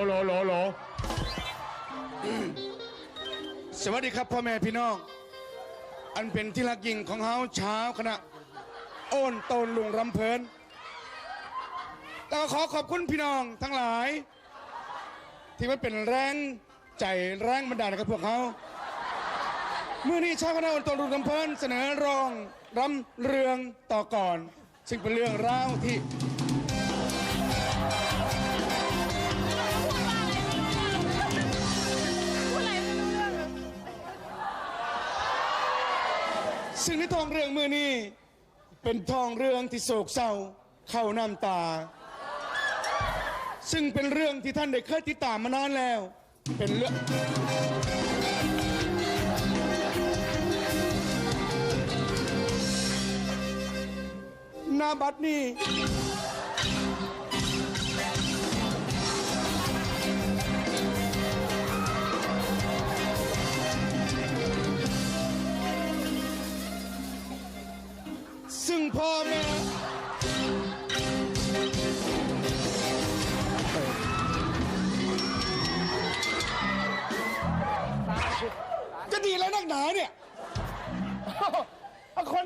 ลโหลโหลโหลสวัสดีครับพ่อแม่พี่น้อง อันเป็นที่รักยิ่งของเฮาเช้าคณะ โอนโตนลุงรำเพลินแล้วขอขอบคุณพี่น้องทั้งหลาย ที่มันเป็นแรงใจแรงบันดาลกับพวกเขาเมื่อนี้เช้าคณะโอนโตนลุงรำเพลินเสนอรองรำเรืองต่อก่อน ซึ่งเป็นเรื่องราวที่ ซึ่งในทองเรื่องมือนี้เป็นทองเรื่องที่โศกเศร้าเข้าน้ำตา ซึ่งเป็นเรื่องที่ท่านได้เคยติดตามมานานแล้ว เป็นเรื่องหนาบัดนี้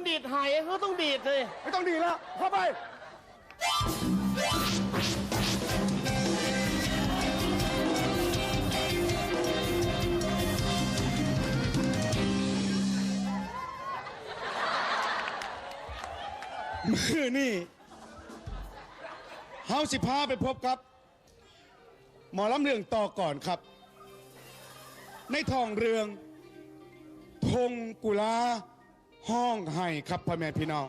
ถ้าคนดีดหายเขาต้องดีดเลยไม่ต้องดีแล้วเข้าไป มือนี่เฮาสิพาไปพบกับ หมอลำเรื่องต่อก่อนครับ ในทองเรืองธงกุลา ห้องไห้ครับพ่อแม่พี่น้อง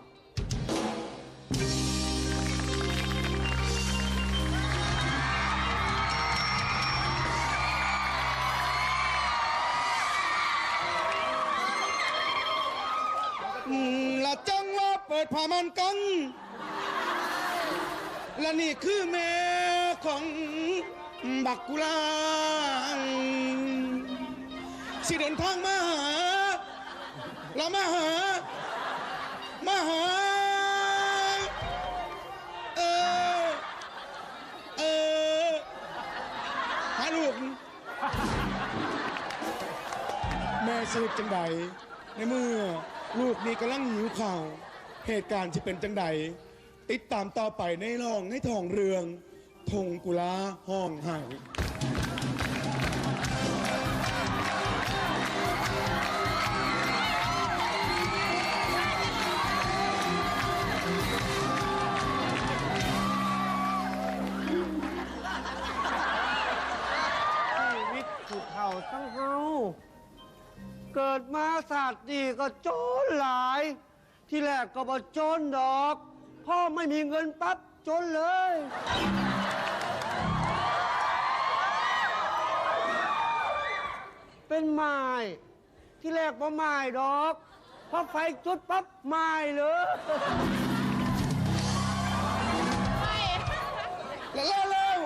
ละจังว่าเปิดผ้ามันกัน และนี่คือแม่ของบักกุลาสิเดินทางมาหา เรามาหามาหา เออ เออหาลูก แม่สรุปจังใดในเมื่อลูกนี้กำลังหิวข่าว เหตุการณ์ที่เป็นจังใดติดตามต่อไปในรองในทองเรือง ทงกุลาห้องไห้ชี ทั้งเฮาเกิดมาศาสตร์ดีก็โจนหลาย ที่แรกก็บ่โจนดอก พ่อไม่มีเงินปั๊บจนเลย เป็นไม้ที่แรกบ่ไม้ดอกพอไฟจุดปั๊บไม้เลยแล้วแล้วแล้ว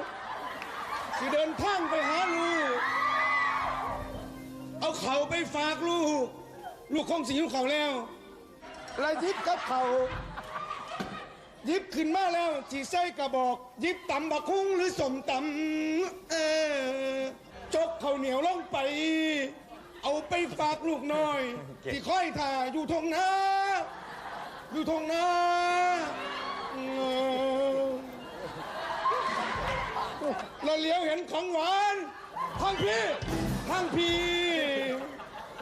สิเดินทางไปหาลูก เอาเขาไปฝากลูก ลูกคงสิหิวเขาวแล้วแล้วหยิบกับเขาหยิบขึ้นมาแล้วที่ใส่กระบอกหยิบตำบักคุ้งหรือสมตำเออจกข้าวเหนียวลงไป เอาไปฝากลูกหน่อย ที่ค่อยถ่าอยู่ทงนาอยู่ทงนาเออเราเลี้ยวเห็นของหวานทางพี่ทางพี่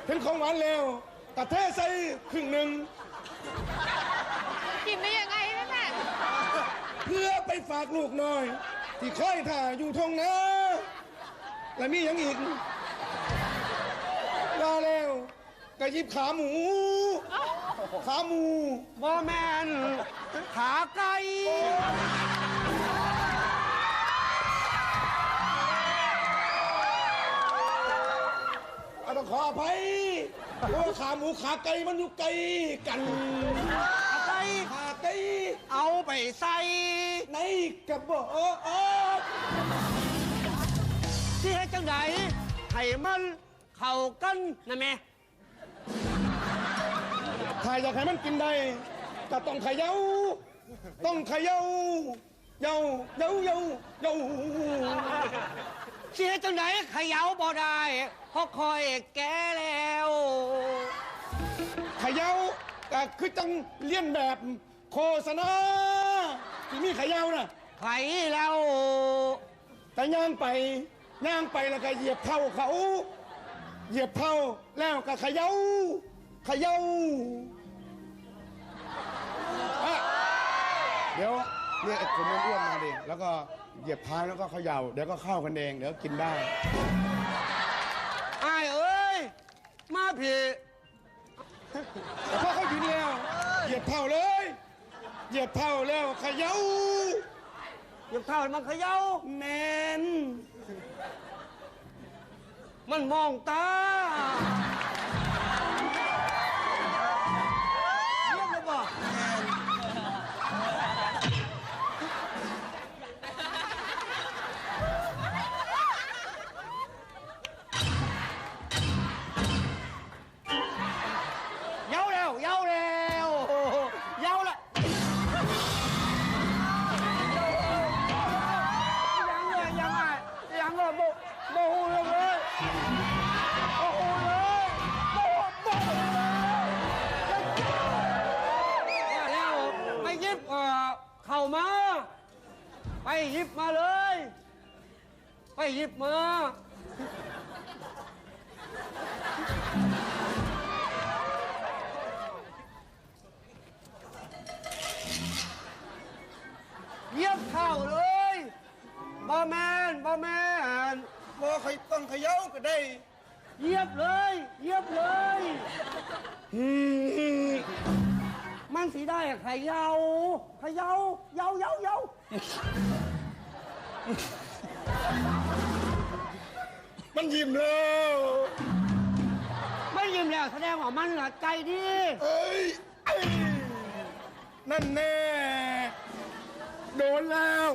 เห็นของหวานแล้วกระเทใส่ครึ่งหนึ่งกินได้ยังไงนั่นน่ะเพื่อไปฝากลูกหน่อย ที่ค่อยถ่าอยู่ทงนะและมีอย่างอีกรอแล้วก็หยิบขาหมู ขาหมูบ่แมนขาไก่ อาต้องขออภัยเพราะว่าขาหมูขาไก่มันอยู่ไกลกันขาไก่ขาไก่เอาไปใส่ในกระบอกที่ให้จังไดให้มันเข้ากันนะแม่ถ้าอยากให้มันกินได้ก็ต้องเขย่าต้องเขย่าเยาเยาเยาเยา เสียจังไหนเขย่าบ่ได้เพราะคอยแก่แล้ว เขย่าก็คือจังเลียนแบบโฆษณาที่มีเขย่าน่ะไขแล้วแต่ย่างไปย่างไปแล้วก็เหยียบเท้าเขา เหยียบเท้าแล้วก็เขย่าเขย่าอะเดี๋ยวเรียกไอ้คนอ้วนๆมาดิแล้วก็ เหยียบเท้าแล้วก็เขย่าเดี๋ยวก็เข้ากันเอง เดี๋ยวกินได้ไอ้ายเอ้ย มาพี่แต่พอเขาอยู่แล้ว เหยียบเท้าเลย เหยียบเท้าแล้วเขย่าอย่าเท่ามันเขย่าแมนมันมองตา หยิบมาเลย ไปหยิบมา เยียบเข่าเลยบอแมนบอแมนบ่ใครต้องเขย่าก็ได้เยียบเลย เยียบเลย มันสีได้อะเขยาเขยาเยาเยาเยามันยิ้มแล้ว ไม่ยิ้มแล้วแสดงว่ามันน่ะใจดี เอ้ยเอ้ยนั่นแน่ โดนแล้ว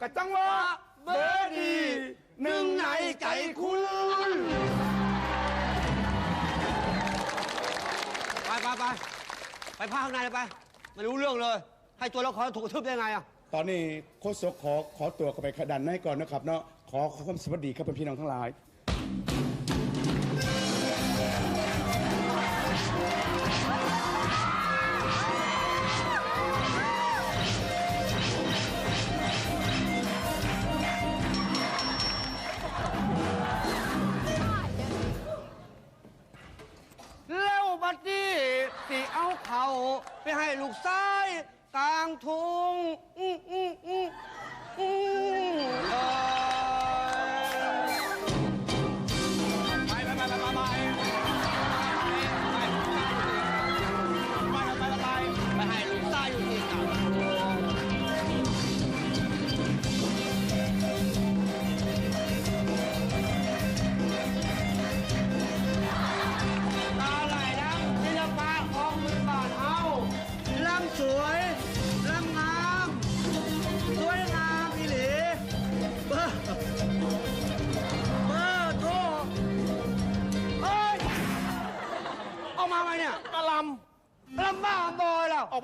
กะจังว่าเบอร์ดีหนึ่งในใจคุณไปไปไปไปพาข้างในเลยไป ไม่รู้เรื่องเลย ให้ตัวละครถูกกระทืบได้ไงอะ ตอนนี้โคศกขอขอตัวเข้าไปขดันให้ก่อนนะครับเนาะขอขอความสวัสดีครับพี่น้องทั้งหลาย บัดนี้สิเอาเขาไปให้ลูกชายกลางทุ่งอื้ออื้ออื้ออื้อ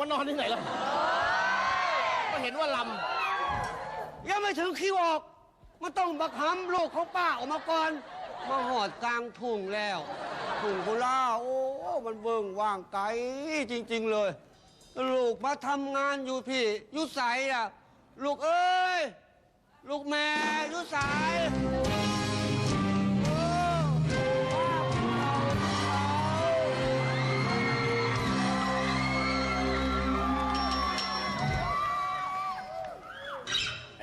อยแล้วำออกมานอนที่ไหนล่ะก็เห็นว่าลยังไม่ถึงคิวออก มันต้องบักหำลูกของป้าออกมาก่อน มาหอดกลางทุ่งแล้วทุ่งกุลาโอ้ มันเบิ่งว่างไกลจริง ๆเลย ลูกมาทำงานอยู่พี่อยุใสอะ ลูกเอ้ย ลูกแม่อยุใสโ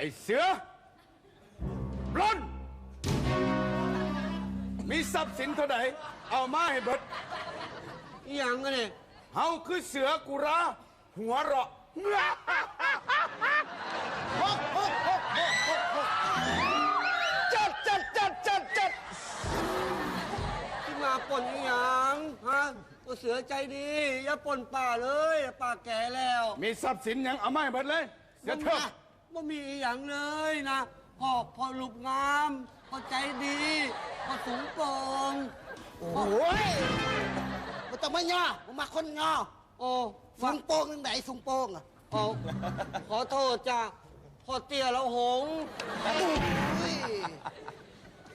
อ้เสือปล้น มีทรัพย์สินเท่าไหร่เอามาให้เบิดอหย่างกันเนี่ยเฮาคือเสือกุราหัวเราะจัดจัดจัดจัดจัดที่มาป่นอหย่างฮะตัวเสือใจดี อย่าป่นป่าเลย ป่าแก่แล้ว มีทรัพย์สินหยังเอามาให้เบิดเลยเสือเถิบ บ่มีอหย่างเลยนะพ่อพ่อลูกงามพ่อใจดีมาสูงโป่งโอ้ยมันต้องไม่ย่อมันมาคนย่อโอ้สูงโป่งนึงไหนสูงโป่งอะโอ้ขอโทษจ้าพ่อเตี้ยแล้วหงโอ้ย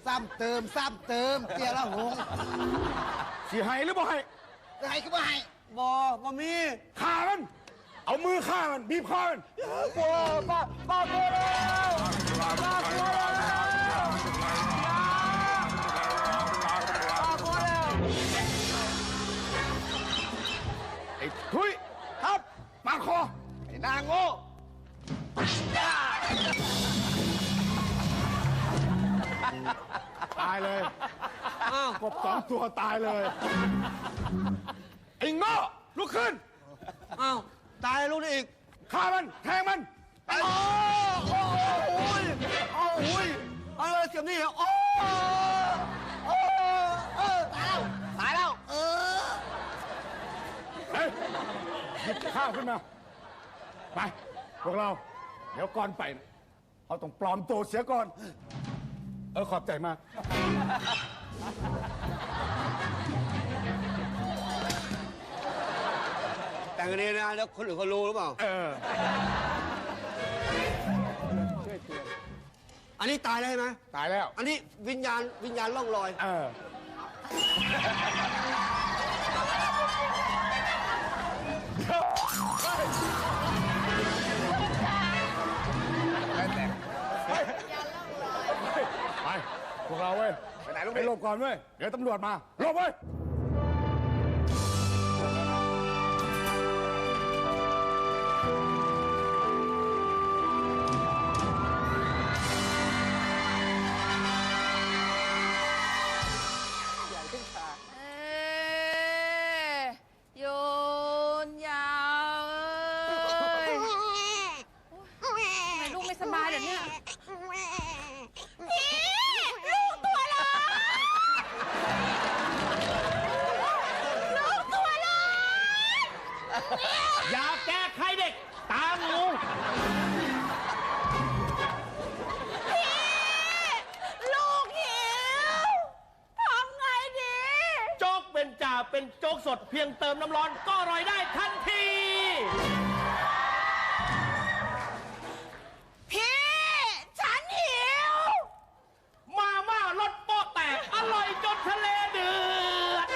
ซ้ำเติมซ้ำเติมเตี้ยละหงสิให้หรือบ่ให้จะให้ก็ไม่ให้บอบ่มีฆ่ามัน เอามือฆ่ามันบีบคอมันกลัวป้าป้ากลัวแล้วป้ากลัวแล้วป้ากลัวแล้วไอ้ทุยครับมาคอไอ้นางโง่ตายเลยอ้าวกบสองตัวตายเลยไอ้โง่ลุกขึ้นอ้าว ตายลูกนี่อีกฆ่ามัน แทงมันโอ้โอ้โอ้ยโอ้ยเอาเลยเสียบนี่โอ้โอ้เออตายแล้วเออเฮ้ยหยิบข้าวขึ้นมา ไป พวกเรา เดี๋ยวก่อนไปนะเราต้องปลอมตัวเสียก่อน เออขอบใจมาก กันนี้นะ แล้วคนอื่นเขารู้หรือเปล่า เออ อันนี้ตายแล้วใช่ไหมตายแล้ว อันนี้วิญญาณวิญญาณล่องลอย เออ ไป พวกเราเว้ย ไปไหนลูกไปหลบก่อนเว้ย เดี๋ยวตำรวจมาหลบเว้ย เป็นจ่าเป็นโจ๊กสดเพียงเติมน้ำร้อนก็อร่อยได้ทันที พี่ ฉันหิว มาม่ารสโป๊ะแตก อร่อยจนทะเลเดือด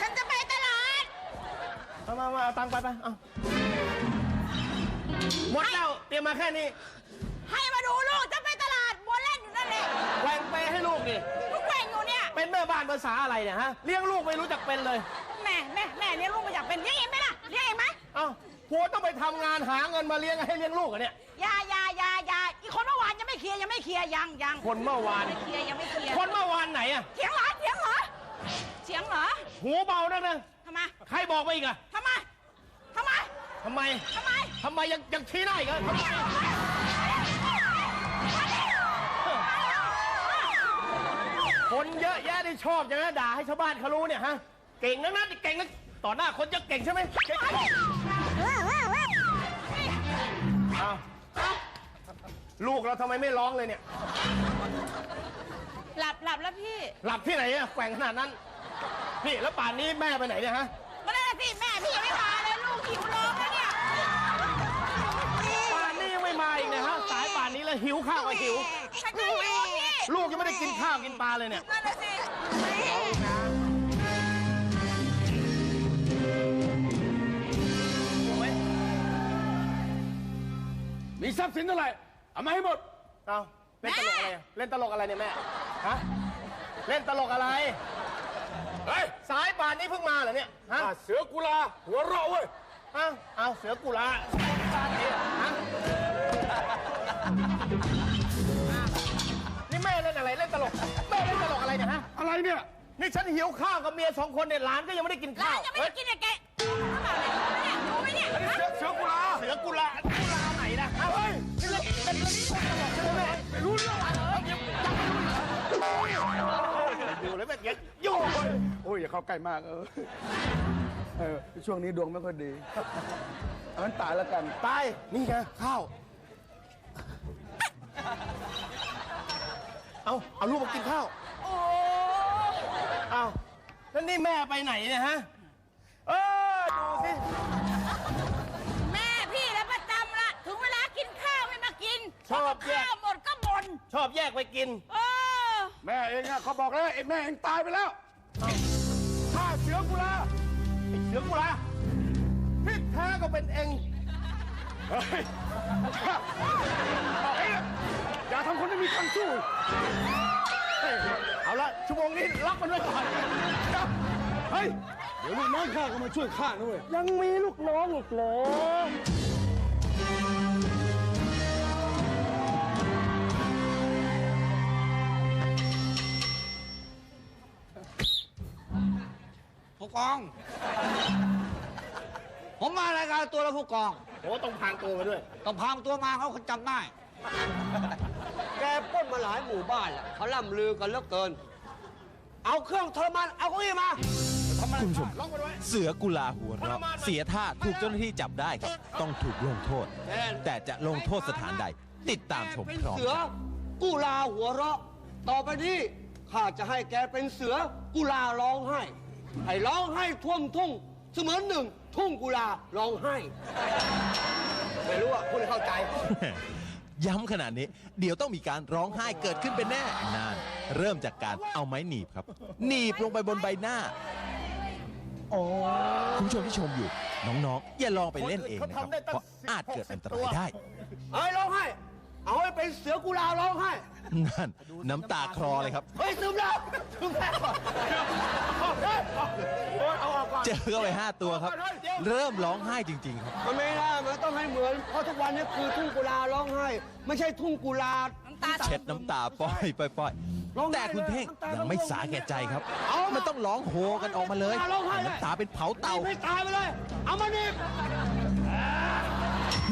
ฉันจะไปตลาดเอามามาเอาตังค์ไปไปเอาหมดแล้ว เตรียมมาแค่นี้านภาษาอะไรเนี่ยฮะ เลี้ยงลูกไม่รู้จักเป็นเลย แม่แม่แม่เลี้ยงลูกมาอยากเป็นเลี้ยงเองไหมล่ะเลี้ยงเองไหมเอ้าผัวต้องไปทำงานหาเงินมาเลี้ยงให้เลี้ยงลูกอะเนี่ย อยาอยาอยาอยาอีกคนเมื่อวานยังไม่เคลียร์ยังไม่เคลียร์ยังยังคนเมื่อวาน ไม่เคลียร์ยังไม่เคลียร์คนเมื่อวานไหนอะเถียงเหรอเถียงเหรอเถียงเหรอหูเบานักนะทำไมใครบอกมาอีกอะทำไมทำไมทำไมทำไมทำไมยังยังชี้หน้าอีกเหรอทำไม คนเยอะแยะที่ชอบอย่างนั้นด่าให้ชาวบ้านเขารู้เนี่ยฮะ เก่งนักนะเก่งนักต่อหน้าคนจะเก่งใช่ไหมเก่งเอาลูกเราทำไมไม่ร้องเลยเนี่ย หลับหลับแล้วพี่ หลับที่ไหนอะแกว่งขนาดนั้น พี่แล้วป่านนี้แม่ไปไหนเนี่ยฮะก็ได้สิแม่พี่ยังไม่มาเลยลูกหิวร้องแล้วเนี่ยป่านนี้ยังไม่มาอีกเนี่ยฮะสายป่านนี้แล้วหิวข้าวก็หิว ฉันก็หิวพี่ ลูกยังไม่ได้กินข้าวกินปลาเลยเนี่ย นั่นน่ะสิมีทรัพย์สินเท่าไหร่ เอามาให้หมด เอาเล่นตลกอะไรอะเล่นตลกอะไรเนี่ยแม่ ฮะ เล่นตลกอะไร เฮ้ยสายป่านนี้เพิ่งมาเหรอเนี่ย ฮะ อะเสือกุลาหัวเราะเว้ย เอาเอาเสือกุลาป่านนี้ฮะ เนี่ยฮะอะไรเนี่ย นี่ฉันหิวข้าวกับเมียสองคนเนี่ยหลานก็ยังไม่ได้กินร้าข้านวยังไม่ได้กินเลยแกเนี่ยรู้ไหมเนี่ยเสือเสือกุลาเสือกุลากุลาไหนนะเอาเฮ้ยนี่เล่นเป็นเรื่องตลกใช่ไหมแม่ไม่รู้เรื่องอะไรเหรอยังดูเลยแม่เย็นโย่โอ้ยอย่าเข้าใกล้มากเออเออช่วงนี้ดวงไม่ค่อยดีเอามันตายแล้วกันตายนี่ไงข้าว เอาเอาเอาลูกมากินข้าวโอ้เอาแล้วนี่แม่ไปไหนเนี่ยฮะ เออ ดูสิ แม่พี่แล้วประจำละถึงเวลากินข้าวไม่มากินชอบแยก ข้าวหมดก็บ่นชอบแยกไปกิน เออแม่เองอะเขาบอกแล้วไอ้แม่เองตายไปแล้วฆ่าเสือกุลาเสือกุลาที่แท้ก็เป็นเองเฮ้ยเฮ้ยอย่าทำคนที่มีทางสู้ เอาละชั่วโมงนี้ล็อกมันไว้ก่อนเฮ้ย เดี๋ยวลูกน้องข้าก็มาช่วยข้าด้วยยังมีลูกน้องอีกเหรอผู้กอง ผมมารายการตัวแล้วผู้กอง โอ้ต้องพางตัวมาด้วย ต้องพางตัวมาเขาจำได้ แกปล้นมาหลายหมู่บ้านแหละเขาล่ำลือกันเหลือเกิน เอาเครื่องทรมานเอาเก้าอี้มา คุณผู้ชมเสือกุลาหัวเราะเสียท่าถูกเจ้าหน้าที่จับได้ครับต้องถูกลงโทษ แต่จะลงโทษสถานใด ติดตามชมเป็นพร้อมเสือกันกุลาหัวเราะ ต่อไปนี้ข้าจะให้แกเป็นเสือกุลาร้องไห้ ให้ร้องไห้ท่วมทุ่ง เสมือนหนึ่งทุ่งกุลาร้องไห้ ไม่รู้อะพูดให้เข้าใจ ย้ำขนาดนี้ เดี๋ยวต้องมีการร้องไห้เกิดขึ้นเป็นแน่นานเริ่มจากการเอาไม้หนีบครับ หนีบลงไปบนใบหน้าคุณผู้ชมที่ชมอยู่ น้องๆ อย่าลองไปเล่นเองนะครับเพราะอาจเกิดอันตรายได้ เอ้ยร้องไห้ เอาให้เป็นเสือกุลาร้องไห้ นั่นน้ำตาคลอเลยครับ เฮ้ยซึมแล้วซึมแล้วเจอเข้าไปห้าตัวครับ เริ่มร้องไห้จริง ๆ ครับ มันไม่ได้มันต้องให้เหมือน เพราะทุกวันนี้คือทุ่งกุลาร้องไห้ ไม่ใช่ทุ่งกุลาน้ำตาเช็ดน้ำตาปล่อยปล่อยปล่อยร้องไห้แต่คุณเท่งน้ำตายังไม่สาแก่ใจครับเอามัมันต้องร้องโฮกันออกมาเลยร้องไห้เลยน้ำตาเป็นเผาเตาไม่ตายไปเลย เอามานี่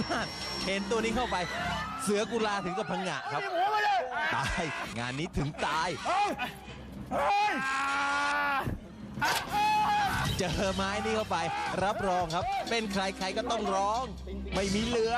นั่นเห็นตัวนี้เข้าไป เสือกุลาถึงกับพังงะครับ ตาย งานนี้ถึงตาย เจอไม้นี่เข้าไป รับรองครับ เป็นใครใครก็ต้องร้อง ไม่มีเหลือ